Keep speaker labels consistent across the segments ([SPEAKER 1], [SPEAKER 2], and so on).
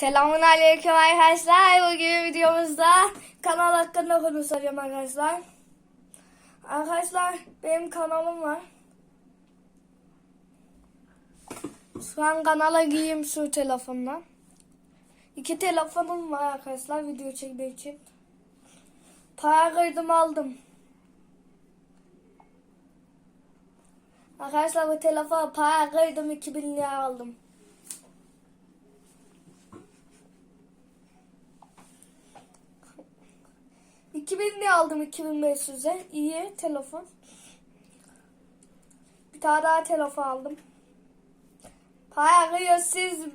[SPEAKER 1] Selamun aleyküm arkadaşlar. Bugün videomuzda kanal hakkında konuşacağım arkadaşlar. Arkadaşlar benim kanalım var. Şu an kanala gireyim şu telefonla. İki telefonum var arkadaşlar video çekmek için. Para kırdım aldım. Arkadaşlar bu telefona para kırdım 2000 lira aldım. İki bin lira aldım 2500'e. İyi telefon. Bir tane daha telefon aldım. Para kırıyor siz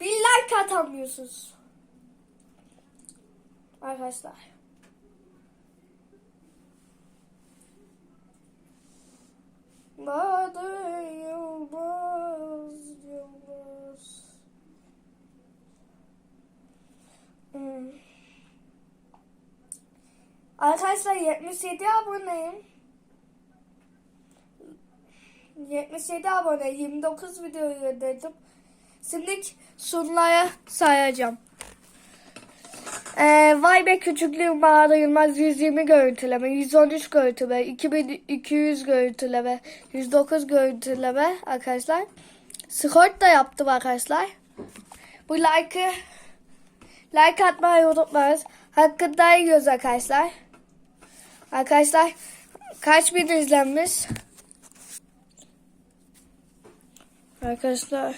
[SPEAKER 1] bir like atamıyorsunuz. Arkadaşlar. Badı Arkadaşlar 77 aboneyim. 77 abone 29 video gönderdim. Şimdi sunlara sayacağım. Ee, vay be küçüklüğüm Bahar Yılmaz 120 görüntüleme, 113 görüntüleme, 2200 görüntüleme, 109 görüntüleme arkadaşlar. Skort da yaptım arkadaşlar. Bu like'ı like atmayı unutmayınız. Hakkında yiyoruz arkadaşlar. Arkadaşlar kaç bin izlenmiş? Arkadaşlar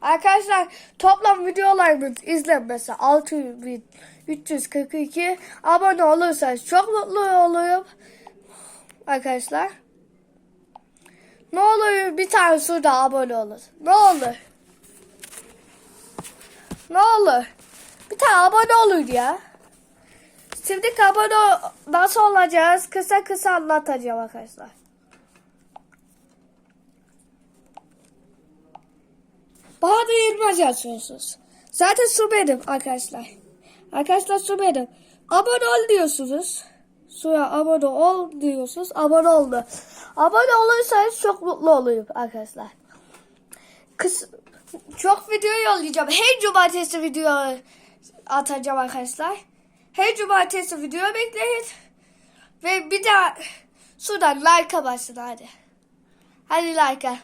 [SPEAKER 1] Arkadaşlar toplam videolarımız izlenmesi 6342 abone olursanız çok mutlu olurum. Arkadaşlar. Ne olur bir tane şurada abone olun. Ne olur. Ne olur. Bir tane abone olun ya. Şimdi abone nasıl olacağız kısa kısa anlatacağım arkadaşlar. Bana da Yılmaz yazıyorsunuz. Zaten su benim arkadaşlar. Arkadaşlar su benim. Abone ol diyorsunuz. Suya abone ol diyorsunuz. Abone oldu. Abone olursanız çok mutlu olurum arkadaşlar. Kıs çok video yollayacağım. Her cumartesi video atacağım arkadaşlar. Her cumartesi video bekleyin. Ve bir daha şuradan like'a basın hadi. Hadi like'a.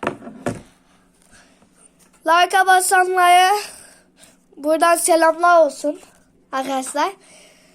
[SPEAKER 1] Like'a basanlara buradan selamlar olsun arkadaşlar.